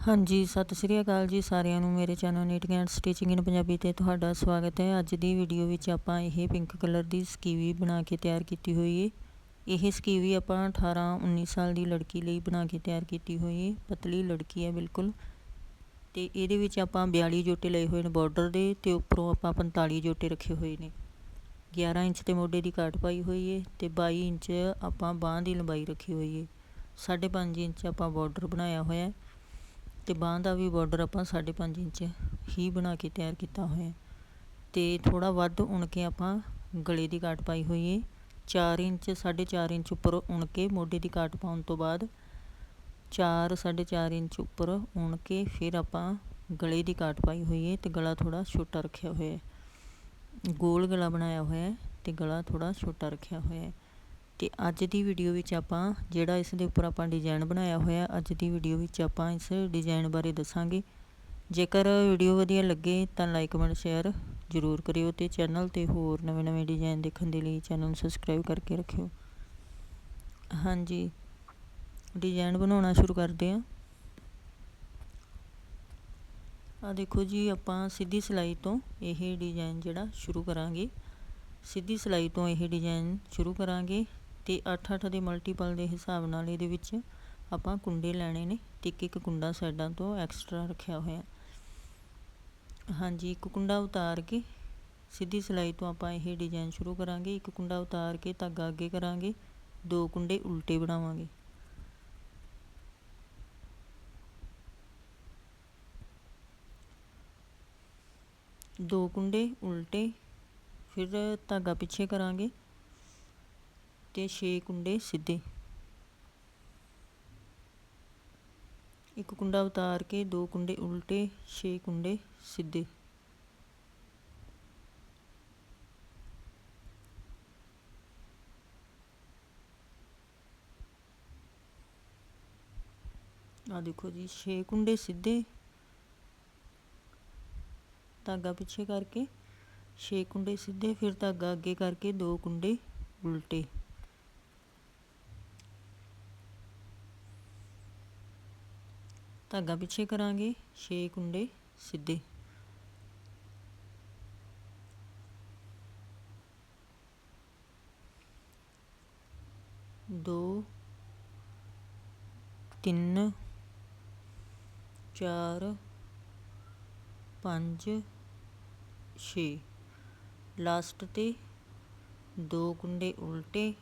ਹਾਂਜੀ, ਸਤਿ ਸ਼੍ਰੀ ਅਕਾਲ ਜੀ ਸਾਰਿਆਂ ਨੂੰ। ਮੇਰੇ channel knitting and stitching in Punjabi ਤੇ ਤੁਹਾਡਾ ਸਵਾਗਤ ਹੈ। ਅੱਜ ਦੀ ਵੀਡੀਓ ਵਿੱਚ ਆਪਾਂ ਇਹ ਪਿੰਕ ਕਲਰ ਦੀ ਸਕੀਵੀ ਬਣਾ ਕੇ ਤਿਆਰ ਕੀਤੀ ਹੋਈ ਹੈ ਇਹ ਸਕੀਵੀ ਆਪਾਂ 18 19 ਸਾਲ ਦੀ ਲੜਕੀ ਲਈ ਬਣਾ ਕੇ ਤਿਆਰ ਕੀਤੀ ਹੋਈ ਹੈ ਪਤਲੀ ਲੜਕੀ ਹੈ ਬਿਲਕੁਲ। ਤੇ ਇਹਦੇ ਵਿੱਚ ਆਪਾਂ 42 ਜੋਟੇ ਲਏ ਹੋਏ ਨੇ ਬਾਰਡਰ ਦੇ ਤੇ ਉੱਪਰੋਂ ਆਪਾਂ 45 ਜੋਟੇ ਰੱਖੇ ਹੋਏ ਨੇ। 11 ਇੰਚ ਤੇ ਮੋਢੇ ਦੀ ਕਾਟ ਪਾਈ ਹੋਈ ਹੈ ਤੇ 22 ਇੰਚ ਆਪਾਂ ਬਾਹ ਦੀ ਲੰਬਾਈ ਰੱਖੀ ਹੋਈ ਹੈ 5.5 ਇੰਚ ਆਪਾਂ ਬਾਰਡਰ ਬਣਾਇਆ ਹੋਇਆ ਹੈ। ਅਤੇ ਬਾਂਹ ਦਾ ਵੀ ਬਾਰਡਰ ਆਪਾਂ 5.5 ਇੰਚ ਹੀ ਬਣਾ ਕੇ ਤਿਆਰ ਕੀਤਾ ਹੋਇਆ ਅਤੇ ਥੋੜ੍ਹਾ ਵੱਧ ਉਣ ਕੇ ਆਪਾਂ ਗਲੇ ਦੀ ਕਾਟ ਪਾਈ ਹੋਈ ਹੈ। 4 ਇੰਚ 4.5 ਇੰਚ ਉੱਪਰ ਉਣ ਕੇ ਮੋਢੇ ਦੀ ਕਾਟ ਪਾਉਣ ਤੋਂ ਬਾਅਦ 4 4.5 ਇੰਚ ਉੱਪਰ ਉਣ ਕੇ ਫਿਰ ਆਪਾਂ ਗਲੇ ਦੀ ਕਾਟ ਪਾਈ ਹੋਈ ਹੈ ਤੇ ਗਲਾ ਥੋੜਾ ਛੋਟਾ ਰੱਖਿਆ ਹੋਇਆ ਹੈ। ਗੋਲ ਗਲਾ ਬਣਾਇਆ ਹੋਇਆ ਹੈ ਤੇ ਗਲਾ ਥੋੜਾ ਛੋਟਾ ਰੱਖਿਆ ਹੋਇਆ ਹੈ। ਅਤੇ ਅੱਜ ਦੀ ਵੀਡੀਓ ਵਿੱਚ ਆਪਾਂ ਜਿਹੜਾ ਇਸ ਦੇ ਉੱਪਰ ਆਪਾਂ ਡਿਜ਼ਾਈਨ ਬਣਾਇਆ ਹੋਇਆ, ਅੱਜ ਦੀ ਵੀਡੀਓ ਵਿੱਚ ਆਪਾਂ ਇਸ ਡਿਜ਼ਾਈਨ ਬਾਰੇ ਦੱਸਾਂਗੇ। ਜੇਕਰ ਵੀਡੀਓ ਵਧੀਆ ਲੱਗੇ ਤਾਂ ਲਾਈਕ ਕਮੈਂਟ ਸ਼ੇਅਰ ਜ਼ਰੂਰ ਕਰਿਓ ਤੇ ਚੈਨਲ ਤੇ ਹੋਰ ਨਵੇਂ-ਨਵੇਂ ਡਿਜ਼ਾਈਨ ਦੇਖਣ ਦੇ ਲਈ ਚੈਨਲ ਨੂੰ ਸਬਸਕ੍ਰਾਈਬ ਕਰਕੇ ਰੱਖਿਓ। ਹਾਂਜੀ ਡਿਜ਼ਾਈਨ ਬਣਾਉਣਾ ਸ਼ੁਰੂ ਕਰਦੇ ਹਾਂ। ਆ ਦੇਖੋ ਜੀ, ਆਪਾਂ ਸਿੱਧੀ ਸਿਲਾਈ ਤੋਂ ਇਹ ਡਿਜ਼ਾਈਨ ਜਿਹੜਾ ਸ਼ੁਰੂ ਕਰਾਂਗੇ। ਸਿੱਧੀ ਸਿਲਾਈ ਤੋਂ ਇਹ ਡਿਜ਼ਾਈਨ ਸ਼ੁਰੂ ਕਰਾਂਗੇ। ਤੇ 8-8 ਦੇ ਮਲਟੀਪਲ ਦੇ ਹਿਸਾਬ ਨਾਲ ਇਹਦੇ ਵਿੱਚ ਆਪਾਂ ਕੁੰਡੇ ਲੈਣੇ ਨੇ ਤੇ ਇੱਕ ਇੱਕ ਕੁੰਡਾ ਸਾਈਡਾਂ ਤੋਂ ਐਕਸਟਰਾ ਰੱਖਿਆ ਹੋਇਆ। ਹਾਂਜੀ, ਇੱਕ ਕੁੰਡਾ ਉਤਾਰ ਕੇ ਸਿੱਧੀ ਸਿਲਾਈ ਤੋਂ ਆਪਾਂ ਇਹ ਡਿਜ਼ਾਈਨ ਸ਼ੁਰੂ ਕਰਾਂਗੇ। ਇੱਕ ਕੁੰਡਾ ਉਤਾਰ ਕੇ ਧਾਗਾ ਅੱਗੇ ਕਰਾਂਗੇ। ਦੋ ਕੁੰਡੇ ਉਲਟੇ ਬਣਾਵਾਂਗੇ। ਦੋ ਕੁੰਡੇ ਉਲਟੇ, ਫਿਰ ਧਾਗਾ ਪਿੱਛੇ ਕਰਾਂਗੇ। ਤੇ 6 ਕੁੰਡੇ ਸਿੱਧੇ। ਇੱਕ ਕੁੰਡਾ ਉਤਾਰ ਕੇ ਦੋ ਕੁੰਡੇ ਉਲਟੇ 6 ਕੁੰਡੇ ਸਿੱਧੇ। ਆ ਦੇਖੋ ਜੀ 6 ਕੁੰਡੇ ਸਿੱਧੇ। ਧਾਗਾ ਪਿੱਛੇ ਕਰਕੇ 6 ਕੁੰਡੇ ਸਿੱਧੇ, ਫਿਰ ਧਾਗਾ ਅੱਗੇ ਕਰਕੇ ਦੋ ਕੁੰਡੇ ਉਲਟੇ। ਧਾਗਾ ਪਿੱਛੇ ਕਰਾਂਗੇ 6 ਕੁੰਡੇ ਸਿੱਧੇ। ਦੋ, ਤਿੰਨ, ਚਾਰ, ਪੰਜ, ਛੇ। ਲਾਸਟ ਤੇ ਦੋ ਕੁੰਡੇ ਉਲਟੇ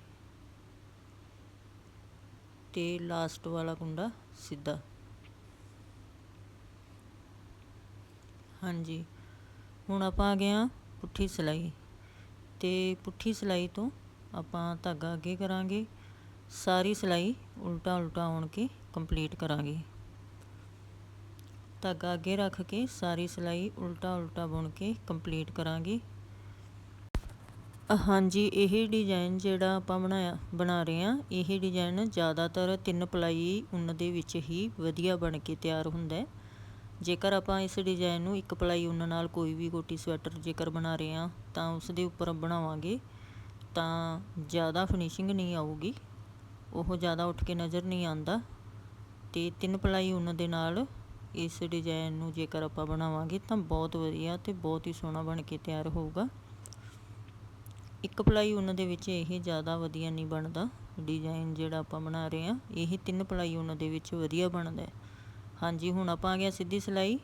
ਤੇ ਲਾਸਟ ਵਾਲਾ ਕੁੰਡਾ ਸਿੱਧਾ। ਹਾਂਜੀ। ਹੁਣ ਆਪਾਂ ਆ ਗਏ ਹਾਂ ਪੁੱਠੀ ਸਿਲਾਈ। ਤੇ ਪੁੱਠੀ ਸਿਲਾਈ ਤੋਂ ਆਪਾਂ ਧਾਗਾ ਅੱਗੇ ਕਰਾਂਗੇ। ਸਾਰੀ ਸਿਲਾਈ ਉਲਟਾ ਉਲਟਾ ਆਉਣ ਕੇ ਕੰਪਲੀਟ ਕਰਾਂਗੇ। ਧਾਗਾ ਅੱਗੇ ਰੱਖ ਕੇ ਸਾਰੀ ਸਿਲਾਈ ਉਲਟਾ ਉਲਟਾ ਬੁਣ ਕੇ ਕੰਪਲੀਟ ਕਰਾਂਗੇ। ਹਾਂਜੀ, ਇਹ ਡਿਜ਼ਾਈਨ ਜਿਹੜਾ ਆਪਾਂ ਬਣਾਇਆ, ਬਣਾ ਰਹੇ ਆ ਇਹ ਡਿਜ਼ਾਈਨ ਜ਼ਿਆਦਾਤਰ ਤਿੰਨ ਪਲਾਈ ਉੱਨ ਦੇ ਵਿੱਚ ਹੀ ਵਧੀਆ ਬਣ ਕੇ ਤਿਆਰ ਹੁੰਦਾ ਹੈ। ਜੇਕਰ ਆਪਾਂ ਇਸ ਡਿਜ਼ਾਇਨ ਨੂੰ ਇੱਕ ਪਲਾਈ ਉਨ ਨਾਲ ਕੋਈ ਵੀ ਕੋਟੀ ਸਵੈਟਰ ਜੇਕਰ ਬਣਾ ਰਹੇ ਹਾਂ, ਤਾਂ ਉਸ ਦੇ ਉੱਪਰ ਬਣਾਵਾਂਗੇ, ਤਾਂ ਜ਼ਿਆਦਾ ਫਿਨਿਸ਼ਿੰਗ ਨਹੀਂ ਆਊਗੀ। ਉਹ ਜ਼ਿਆਦਾ ਉੱਠ ਕੇ ਨਜ਼ਰ ਨਹੀਂ ਆਉਂਦਾ। ਤੇ ਤਿੰਨ ਪਲਾਈ ਉੱਨ ਦੇ ਨਾਲ ਇਸ ਡਿਜ਼ਾਈਨ ਨੂੰ ਜੇਕਰ ਆਪਾਂ ਬਣਾਵਾਂਗੇ, ਤਾਂ ਬਹੁਤ ਵਧੀਆ ਤੇ ਬਹੁਤ ਹੀ ਸੋਹਣਾ ਬਣ ਕੇ ਤਿਆਰ ਹੋਊਗਾ। ਇੱਕ ਪਲਾਈ ਉੱਨ ਦੇ ਵਿੱਚ ਇਹ ਜ਼ਿਆਦਾ ਵਧੀਆ ਨਹੀਂ ਬਣਦਾ। ਡਿਜ਼ਾਈਨ ਜਿਹੜਾ ਆਪਾਂ ਬਣਾ ਰਹੇ ਹਾਂ, ਇਹ ਤਿੰਨ ਪਲਾਈ ਉੱਨ ਦੇ ਵਿੱਚ ਵਧੀਆ ਬਣਦਾ ਹੈ। ਹਾਂਜੀ, ਹੁਣ ਆਪਾਂ ਆ ਗਿਆ ਸਿੱਧੀ ਸਿਲਾਈ।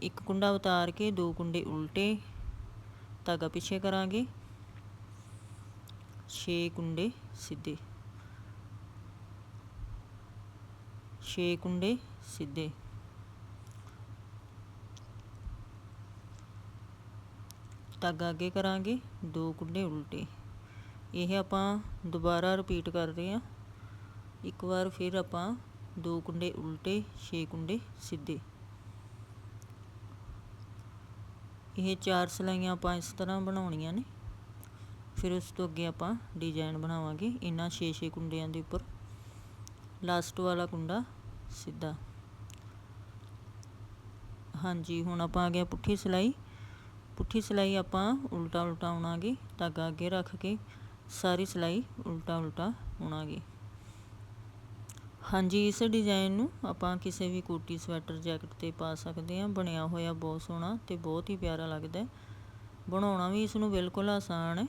ਇੱਕ ਕੁੰਡਾ ਉਤਾਰ ਕੇ ਦੋ ਕੁੰਡੇ ਉਲਟੇ, ਧਾਗਾ ਪਿੱਛੇ ਕਰਾਂਗੇ। 6 ਕੁੰਡੇ ਸਿੱਧੇ। 6 ਕੁੰਡੇ ਸਿੱਧੇ। ਧਾਗਾ ਅੱਗੇ ਕਰਾਂਗੇ, ਦੋ ਕੁੰਡੇ ਉਲਟੇ। ਇਹ ਆਪਾਂ ਦੁਬਾਰਾ ਰਿਪੀਟ ਕਰਦੇ ਹਾਂ। ਇੱਕ ਵਾਰ ਫਿਰ ਆਪਾਂ ਦੋ ਕੁੰਡੇ ਉਲਟੇ 6 ਕੁੰਡੇ ਸਿੱਧੇ। ਇਹ ਚਾਰ ਸਲਾਈਆਂ ਆਪਾਂ ਇਸ ਤਰ੍ਹਾਂ ਬਣਾਉਣੀਆਂ ਨੇ। ਫਿਰ ਉਸ ਤੋਂ ਅੱਗੇ ਆਪਾਂ ਡਿਜ਼ਾਈਨ ਬਣਾਵਾਂਗੇ ਇਹਨਾਂ 6-6 ਕੁੰਡਿਆਂ ਦੇ ਉੱਪਰ। ਲਾਸਟ ਵਾਲਾ ਕੁੰਡਾ ਸਿੱਧਾ। ਹਾਂਜੀ, ਹੁਣ ਆਪਾਂ ਆ ਗਿਆ ਪੁੱਠੀ ਸਿਲਾਈ। ਪੁੱਠੀ ਸਿਲਾਈ ਆਪਾਂ ਉਲਟਾ ਉਲਟਾ ਆਉਣਾਗੇ, ਧਾਗਾ ਅੱਗੇ ਰੱਖ ਕੇ ਸਾਰੀ ਸਿਲਾਈ ਉਲਟਾ ਉਲਟਾ ਆਉਣਾਗੇ ਹਾਂਜੀ, ਇਸ ਡਿਜ਼ਾਇਨ ਨੂੰ ਆਪਾਂ ਕਿਸੇ ਵੀ ਕੋਟੀ, ਸਵੈਟਰ, ਜੈਕਟ ਤੇ ਪਾ ਸਕਦੇ ਹਾਂ। ਬਣਿਆ ਹੋਇਆ ਬਹੁਤ ਸੋਹਣਾ ਤੇ ਬਹੁਤ ਹੀ ਪਿਆਰਾ ਲੱਗਦਾ ਹੈ। ਬਣਾਉਣਾ ਵੀ ਇਸ ਨੂੰ ਬਿਲਕੁਲ ਆਸਾਨ ਹੈ।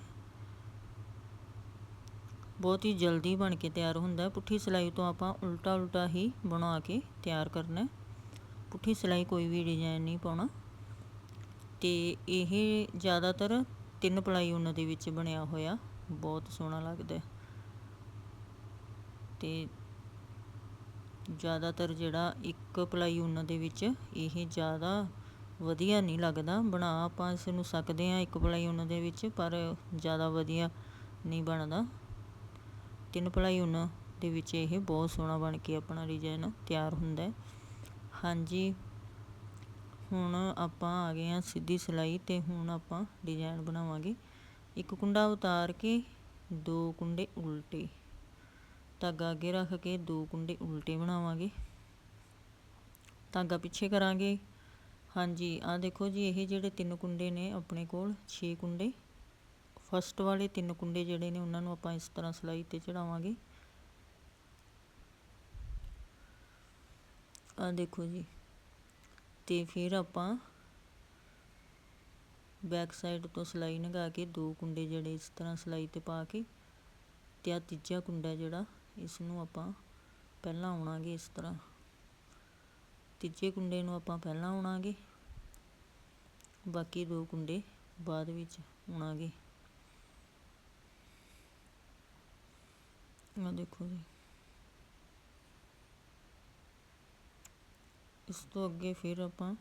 ਬਹੁਤ ਹੀ ਜਲਦੀ ਬਣ ਕੇ ਤਿਆਰ ਹੁੰਦਾ ਹੈ। ਪੁੱਠੀ ਸਿਲਾਈ ਤੋਂ ਆਪਾਂ ਉਲਟਾ ਉਲਟਾ ਹੀ ਬਣਾ ਕੇ ਤਿਆਰ ਕਰਨਾ ਹੈ। ਪੁੱਠੀ ਸਿਲਾਈ ਕੋਈ ਵੀ ਡਿਜ਼ਾਈਨ ਨਹੀਂ ਪਾਉਣਾ। ਤੇ ਇਹ ਜ਼ਿਆਦਾਤਰ ਤਿੰਨ ਪਲਾਈ ਉਹਨਾਂ ਦੇ ਵਿੱਚ ਬਣਿਆ ਹੋਇਆ। ਬਹੁਤ ਸੋਹਣਾ ਲੱਗਦਾ ਤੇ ਜ਼ਿਆਦਾਤਰ ਜਿਹੜਾ ਇੱਕ ਪਲਾਈ ਉਹਨਾਂ ਦੇ ਵਿੱਚ ਇਹ ਜ਼ਿਆਦਾ ਵਧੀਆ ਨਹੀਂ ਲੱਗਦਾ। ਬਣਾ ਆਪਾਂ ਇਸ ਨੂੰ ਸਕਦੇ ਹਾਂ ਇੱਕ ਪਲਾਈ ਉਹਨਾਂ ਦੇ ਵਿੱਚ, ਪਰ ਜ਼ਿਆਦਾ ਵਧੀਆ ਨਹੀਂ ਬਣਦਾ। ਤਿੰਨ ਪਲਾਈ ਉਹਨਾਂ ਦੇ ਵਿੱਚ ਇਹ ਬਹੁਤ ਸੋਹਣਾ ਬਣ ਕੇ ਆਪਣਾ ਡਿਜ਼ਾਈਨ ਤਿਆਰ ਹੁੰਦਾ ਹੈ। ਹਾਂਜੀ, ਹੁਣ ਆਪਾਂ ਆ ਗਏ ਹਾਂ ਸਿੱਧੀ ਸਿਲਾਈ ਤੇ ਹੁਣ ਆਪਾਂ ਡਿਜ਼ਾਈਨ ਬਣਾਵਾਂਗੇ। ਇੱਕ ਕੁੰਡਾ ਉਤਾਰ ਕੇ ਦੋ ਕੁੰਡੇ ਉਲਟੇ। ਧਾਗਾ ਅੱਗੇ ਰੱਖ ਕੇ ਦੋ ਕੁੰਡੇ ਉਲਟੇ ਬਣਾਵਾਂਗੇ। ਧਾਗਾ ਪਿੱਛੇ ਕਰਾਂਗੇ। ਹਾਂਜੀ ਆ ਦੇਖੋ ਜੀ, ਇਹ ਜਿਹੜੇ ਤਿੰਨ ਕੁੰਡੇ ਨੇ ਆਪਣੇ ਕੋਲ 6 ਕੁੰਡੇ। ਫਸਟ ਵਾਲੇ ਤਿੰਨ ਕੁੰਡੇ ਜਿਹੜੇ ਨੇ, ਉਹਨਾਂ ਨੂੰ ਆਪਾਂ ਇਸ ਤਰ੍ਹਾਂ ਸਲਾਈ ਤੇ ਚੜਾਵਾਂਗੇ। ਆ ਦੇਖੋ ਜੀ, ਤੇ ਫਿਰ ਆਪਾਂ ਬੈਕ ਸਾਈਡ ਤੋਂ ਸਲਾਈ ਲਗਾ ਕੇ ਦੋ ਕੁੰਡੇ ਜਿਹੜੇ ਇਸ ਤਰ੍ਹਾਂ ਸਲਾਈ ਤੇ ਪਾ ਕੇ, ਤੇ ਆ ਤੀਜਾ ਕੁੰਡਾ ਜਿਹੜਾ ਇਸ ਨੂੰ ਆਪਾਂ ਪਹਿਲਾਂ ਆਉਣਾਗੇ ਇਸ ਤਰ੍ਹਾਂ। ਤੀਜੇ ਕੁੰਡੇ ਨੂੰ ਆਪਾਂ ਪਹਿਲਾਂ ਆਉਣਾਗੇ। ਬਾਕੀ ਦੋ ਕੁੰਡੇ ਬਾਅਦ ਵਿੱਚ ਆਉਣਾਗੇ। ਆ ਦੇਖੋ ਜੀ। ਇਸ ਤੋਂ ਅੱਗੇ ਫਿਰ ਆਪਾਂ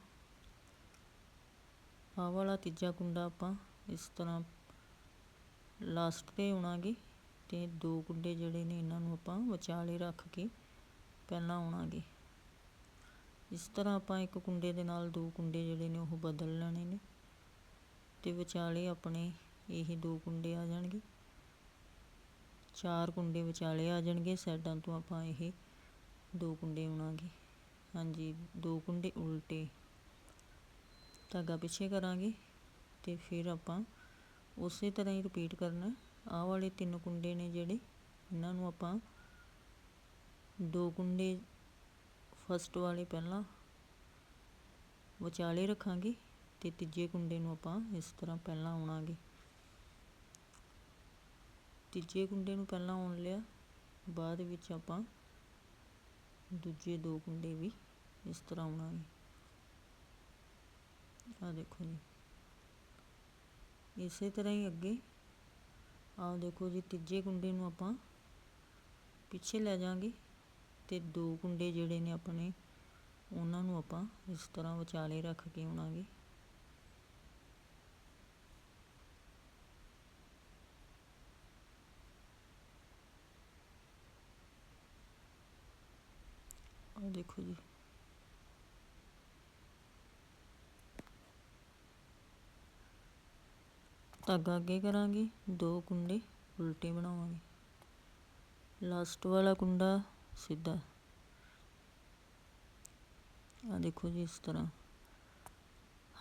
ਆਹ ਵਾਲਾ ਤੀਜਾ ਕੁੰਡਾ ਆਪਾਂ ਇਸ ਤਰ੍ਹਾਂ ਲਾਸਟ ਤੇ ਆਉਣਾਗੇ। ਅਤੇ ਦੋ ਕੁੰਡੇ ਜਿਹੜੇ ਨੇ ਇਹਨਾਂ ਨੂੰ ਆਪਾਂ ਵਿਚਾਲੇ ਰੱਖ ਕੇ ਪਹਿਲਾਂ ਆਉਣਾਗੇ। ਇਸ ਤਰ੍ਹਾਂ ਆਪਾਂ ਇੱਕ ਕੁੰਡੇ ਦੇ ਨਾਲ ਦੋ ਕੁੰਡੇ ਜਿਹੜੇ ਨੇ ਉਹ ਬਦਲ ਲੈਣੇ ਨੇ ਤੇ ਵਿਚਾਲੇ ਆਪਣੇ ਇਹ ਦੋ ਕੁੰਡੇ ਆ ਜਾਣਗੇ। ਚਾਰ ਕੁੰਡੇ ਵਿਚਾਲੇ ਆ ਜਾਣਗੇ, ਸਾਈਡਾਂ ਤੋਂ ਆਪਾਂ ਇਹ ਦੋ ਕੁੰਡੇ ਆਉਣਾਗੇ। ਹਾਂਜੀ, ਦੋ ਕੁੰਡੇ ਉਲਟੇ ਧਾਗਾ ਪਿੱਛੇ ਕਰਾਂਗੇ ਤੇ ਫਿਰ ਆਪਾਂ ਉਸੇ ਤਰ੍ਹਾਂ ਹੀ ਰਿਪੀਟ ਕਰਨਾ। ਆਹ ਵਾਲੇ ਤਿੰਨ ਕੁੰਡੇ ਨੇ ਜਿਹੜੇ, ਇਹਨਾਂ ਨੂੰ ਆਪਾਂ ਦੋ ਕੁੰਡੇ ਫਸਟ ਵਾਲੇ ਪਹਿਲਾਂ ਵਿਚਾਲੇ ਰੱਖਾਂਗੇ ਤੇ ਤੀਜੇ ਕੁੰਡੇ ਨੂੰ ਆਪਾਂ ਇਸ ਤਰ੍ਹਾਂ ਪਹਿਲਾਂ ਆਉਣਾਗੇ। ਤੀਜੇ ਕੁੰਡੇ ਨੂੰ ਪਹਿਲਾਂ ਆਉਣ ਲਿਆ, ਬਾਅਦ ਵਿੱਚ ਆਪਾਂ ਦੂਜੇ ਦੋ ਕੁੰਡੇ ਵੀ ਇਸ ਤਰ੍ਹਾਂ ਆਉਣਾਗੇ। ਆ ਦੇਖੋ ਜੀ। ਇਸੇ ਤਰ੍ਹਾਂ ਹੀ ਅੱਗੇ ਆਹ ਦੇਖੋ ਜੀ, ਤੀਜੇ ਕੁੰਡੇ ਨੂੰ ਆਪਾਂ ਪਿੱਛੇ ਲੈ ਜਾਾਂਗੇ ਤੇ ਦੋ ਕੁੰਡੇ ਜਿਹੜੇ ਨੇ ਆਪਣੇ, ਉਹਨਾਂ ਨੂੰ ਆਪਾਂ ਇਸ ਤਰ੍ਹਾਂ ਵਿਚਾਲੇ ਰੱਖ ਕੇ ਆਉਣਾਗੇ। ਆਹ ਦੇਖੋ ਜੀ। ਧਾਗਾ ਅੱਗੇ ਕਰਾਂਗੇ, ਦੋ ਕੁੰਡੇ ਉਲਟੇ ਬਣਾਵਾਂਗੇ। ਲਾਸਟ ਵਾਲਾ ਕੁੰਡਾ ਸਿੱਧਾ। ਆ ਦੇਖੋ ਜੀ ਇਸ ਤਰ੍ਹਾਂ।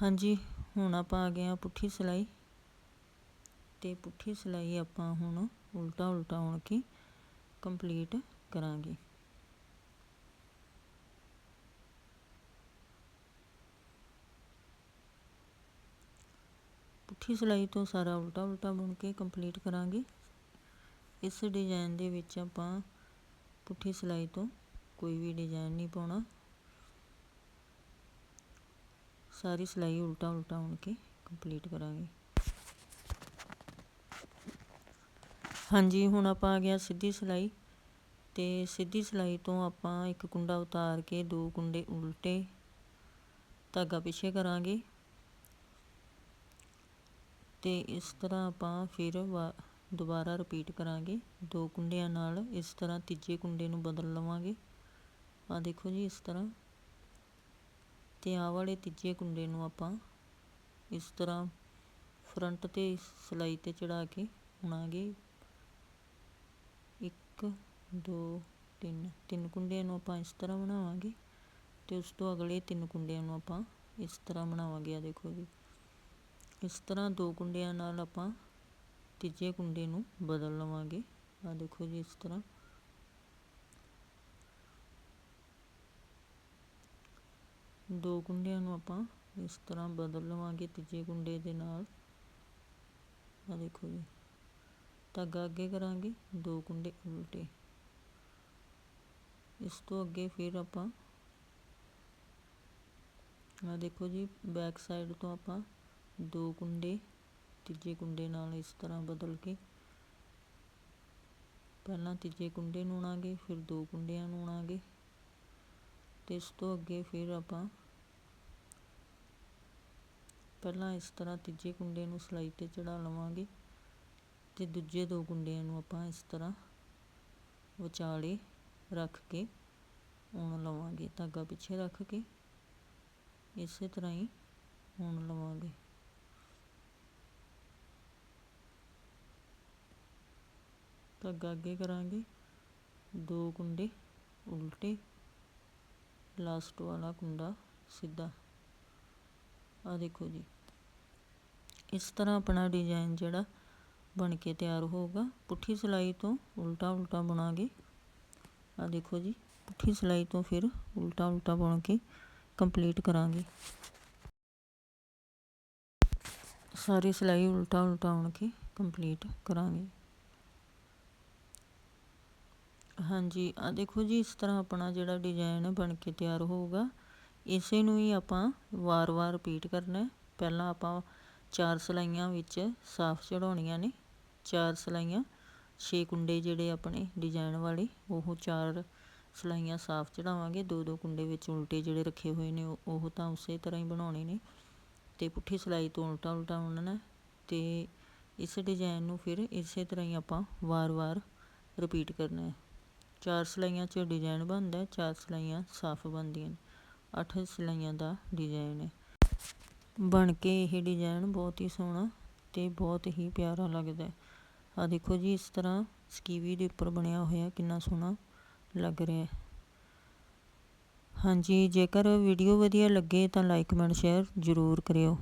ਹਾਂਜੀ, ਹੁਣ ਆਪਾਂ ਆ ਗਏ ਆ ਪੁੱਠੀ ਸਿਲਾਈ। ਤੇ ਪੁੱਠੀ ਸਿਲਾਈ ਆਪਾਂ ਹੁਣ ਉਲਟਾ ਉਲਟਾ ਆਉਣ ਕੇ ਕੰਪਲੀਟ ਕਰਾਂਗੇ। ਪੁੱਠੀ ਸਿਲਾਈ ਤੋਂ ਸਾਰਾ ਉਲਟਾ ਉਲਟਾ ਬੁਣ ਕੇ ਕੰਪਲੀਟ ਕਰਾਂਗੇ। ਇਸ ਡਿਜ਼ਾਈਨ ਦੇ ਵਿੱਚ ਆਪਾਂ ਪੁੱਠੀ ਸਿਲਾਈ ਤੋਂ ਕੋਈ ਵੀ ਡਿਜ਼ਾਈਨ ਨਹੀਂ ਪਾਉਣਾ। ਸਾਰੀ ਸਿਲਾਈ ਉਲਟਾ ਉਲਟਾ ਬੁਣ ਕੇ ਕੰਪਲੀਟ ਕਰਾਂਗੇ। ਹਾਂਜੀ, ਹੁਣ ਆਪਾਂ ਆ ਗਿਆ ਸਿੱਧੀ ਸਿਲਾਈ। ਤੇ ਸਿੱਧੀ ਸਿਲਾਈ ਤੋਂ ਆਪਾਂ ਇੱਕ ਕੁੰਡਾ ਉਤਾਰ ਕੇ ਦੋ ਕੁੰਡੇ ਉਲਟੇ ਧਾਗਾ ਪਿੱਛੇ ਕਰਾਂਗੇ। ਅਤੇ ਇਸ ਤਰ੍ਹਾਂ ਆਪਾਂ ਫਿਰ ਦੁਬਾਰਾ ਰਿਪੀਟ ਕਰਾਂਗੇ। ਦੋ ਕੁੰਡਿਆਂ ਨਾਲ ਇਸ ਤਰ੍ਹਾਂ ਤੀਜੇ ਕੁੰਡੇ ਨੂੰ ਬਦਲ ਲਵਾਂਗੇ। ਆ ਦੇਖੋ ਜੀ ਇਸ ਤਰ੍ਹਾਂ। ਤੇ ਆਹ ਵਾਲੇ ਤੀਜੇ ਕੁੰਡੇ ਨੂੰ ਆਪਾਂ ਇਸ ਤਰ੍ਹਾਂ ਫਰੰਟ ਤੇ ਸਲਾਈ ਤੇ ਚੜਾ ਕੇ ਹੁਣਾਗੇ ਇੱਕ, ਦੋ, ਤਿੰਨ। ਤਿੰਨ ਕੁੰਡਿਆਂ ਨੂੰ ਆਪਾਂ ਇਸ ਤਰ੍ਹਾਂ ਬਣਾਵਾਂਗੇ। ਤੇ ਉਸ ਤੋਂ ਅਗਲੇ ਤਿੰਨ ਕੁੰਡਿਆਂ ਨੂੰ ਆਪਾਂ ਇਸ ਤਰ੍ਹਾਂ ਬਣਾਵਾਂਗੇ। ਆ ਦੇਖੋ ਜੀ। ਇਸ ਤਰ੍ਹਾਂ ਦੋ ਕੁੰਡਿਆਂ ਨਾਲ ਆਪਾਂ ਤੀਜੇ ਕੁੰਡੇ ਨੂੰ ਬਦਲ ਲਵਾਂਗੇ। ਆ ਦੇਖੋ ਜੀ ਇਸ ਤਰ੍ਹਾਂ। ਦੋ ਕੁੰਡਿਆਂ ਨੂੰ ਆਪਾਂ ਇਸ ਤਰ੍ਹਾਂ ਬਦਲ ਲਵਾਂਗੇ ਤੀਜੇ ਕੁੰਡੇ ਦੇ ਨਾਲ। ਆ ਦੇਖੋ ਜੀ। ਤਾਂ ਧਾਗਾ ਅੱਗੇ ਕਰਾਂਗੇ, ਦੋ ਕੁੰਡੇ ਉਲਟੇ। ਇਸ ਤੋਂ ਅੱਗੇ ਫਿਰ ਆਪਾਂ ਆ ਦੇਖੋ ਜੀ ਬੈਕ ਸਾਈਡ ਤੋਂ ਆਪਾਂ ਦੋ ਕੁੰਡੇ, ਤੀਜੇ ਕੁੰਡੇ ਨਾਲ ਇਸ ਤਰ੍ਹਾਂ ਬਦਲ ਕੇ। ਪਹਿਲਾਂ ਤੀਜੇ ਕੁੰਡੇ ਨੂੰ ਉਣਾਂਗੇ, ਫਿਰ ਦੋ ਕੁੰਡਿਆਂ ਨੂੰ ਉਣਾਂਗੇ। ਤੇ ਇਸ ਤੋਂ ਅੱਗੇ ਫਿਰ ਆਪਾਂ ਪਹਿਲਾਂ ਇਸ ਤਰ੍ਹਾਂ ਤੀਜੇ ਕੁੰਡੇ ਨੂੰ ਸਲਾਈ ਤੇ ਚੜਾ ਲਵਾਂਗੇ ਤੇ ਦੂਜੇ ਦੋ ਕੁੰਡਿਆਂ ਨੂੰ ਆਪਾਂ ਇਸ ਤਰ੍ਹਾਂ ਵਿਚਾਲੇ ਰੱਖ ਕੇ ਉਣ ਲਵਾਂਗੇ, ਧਾਗਾ ਪਿੱਛੇ ਰੱਖ ਕੇ। ਇਸੇ ਤਰ੍ਹਾਂ ਹੀ ਉਣ ਲਵਾਂਗੇ। ਧਾਗਾ ਅੱਗੇ ਕਰਾਂਗੇ। ਦੋ ਕੁੰਡੇ ਉਲਟੇ। ਲਾਸਟ ਵਾਲਾ ਕੁੰਡਾ ਸਿੱਧਾ। ਆ ਦੇਖੋ ਜੀ। ਇਸ ਤਰ੍ਹਾਂ ਆਪਣਾ ਡਿਜ਼ਾਈਨ ਜਿਹੜਾ ਬਣ ਕੇ ਤਿਆਰ ਹੋਊਗਾ। ਪੁੱਠੀ ਸਿਲਾਈ ਤੋਂ ਉਲਟਾ ਉਲਟਾ ਬਣਾਗੇ। ਆ ਦੇਖੋ ਜੀ। ਪੁੱਠੀ ਸਿਲਾਈ ਤੋਂ ਫਿਰ ਉਲਟਾ ਉਲਟਾ ਬਣ ਕੇ ਕੰਪਲੀਟ ਕਰਾਂਗੇ। ਸਾਰੀ ਸਿਲਾਈ ਉਲਟਾ ਉਲਟਾ ਬਣ ਕੇ ਕੰਪਲੀਟ ਕਰਾਂਗੇ। ਹਾਂਜੀ ਆ ਦੇਖੋ ਜੀ, ਇਸ ਤਰ੍ਹਾਂ ਆਪਣਾ ਜਿਹੜਾ ਡਿਜ਼ਾਈਨ ਬਣ ਕੇ ਤਿਆਰ ਹੋਊਗਾ, ਇਸੇ ਨੂੰ ਹੀ ਆਪਾਂ ਵਾਰ-ਵਾਰ ਰਿਪੀਟ ਕਰਨਾ ਪਹਿਲਾਂ ਆਪਾਂ ਚਾਰ ਸਲਾਈਆਂ ਵਿੱਚ ਸਾਫ਼ ਚੜਾਉਣੀਆਂ ਨੇ, ਚਾਰ ਸਲਾਈਆਂ 6 ਕੁੰਡੇ ਜਿਹੜੇ ਆਪਣੇ ਡਿਜ਼ਾਈਨ ਵਾਲੇ, ਉਹ ਚਾਰ ਸਲਾਈਆਂ ਸਾਫ਼ ਚੜਾਵਾਂਗੇ ਦੋ ਦੋ ਕੁੰਡੇ ਵਿੱਚ ਉਲਟੇ ਜਿਹੜੇ ਰੱਖੇ ਹੋਏ ਨੇ, ਉਹ ਤਾਂ ਉਸੇ ਤਰ੍ਹਾਂ ਹੀ ਬਣਾਉਣੇ ਨੇ। ਤੇ ਪੁੱਠੀ ਸਲਾਈ ਤੋਂ ਉਲਟਾ ਉਲਟਾ ਉਣਨਾ ਤੇ ਇਸ ਡਿਜ਼ਾਈਨ ਨੂੰ ਫਿਰ ਇਸੇ ਤਰ੍ਹਾਂ ਹੀ ਆਪਾਂ ਵਾਰ-ਵਾਰ ਰਿਪੀਟ ਕਰਨਾ ਹੈ। ਚਾਰ ਸਲਾਈਆਂ 'ਚ ਡਿਜ਼ਾਈਨ ਬਣਦਾ ਹੈ ਚਾਰ ਸਲਾਈਆਂ ਸਾਫ਼ ਬਣਦੀਆਂ ਨੇ, ਅੱਠ ਸਲਾਈਆਂ ਦਾ ਡਿਜ਼ਾਈਨ ਹੈ ਬਣ ਕੇ ਇਹ ਡਿਜ਼ਾਈਨ ਬਹੁਤ ਹੀ ਸੋਹਣਾ ਤੇ ਬਹੁਤ ਹੀ ਪਿਆਰਾ ਲੱਗਦਾ। ਹੈ ਆ ਦੇਖੋ ਜੀ, ਇਸ ਤਰ੍ਹਾਂ ਸਕੀਵੀ ਦੇ ਉੱਪਰ ਬਣਿਆ ਹੋਇਆ ਕਿੰਨਾ ਸੋਹਣਾ ਲੱਗ ਰਿਹਾ ਹੈ। ਹਾਂਜੀ, ਜੇਕਰ ਵੀਡੀਓ ਵਧੀਆ ਲੱਗੇ ਤਾਂ ਲਾਈਕ ਕਮੈਂਟ ਸ਼ੇਅਰ ਜ਼ਰੂਰ ਕਰਿਓ।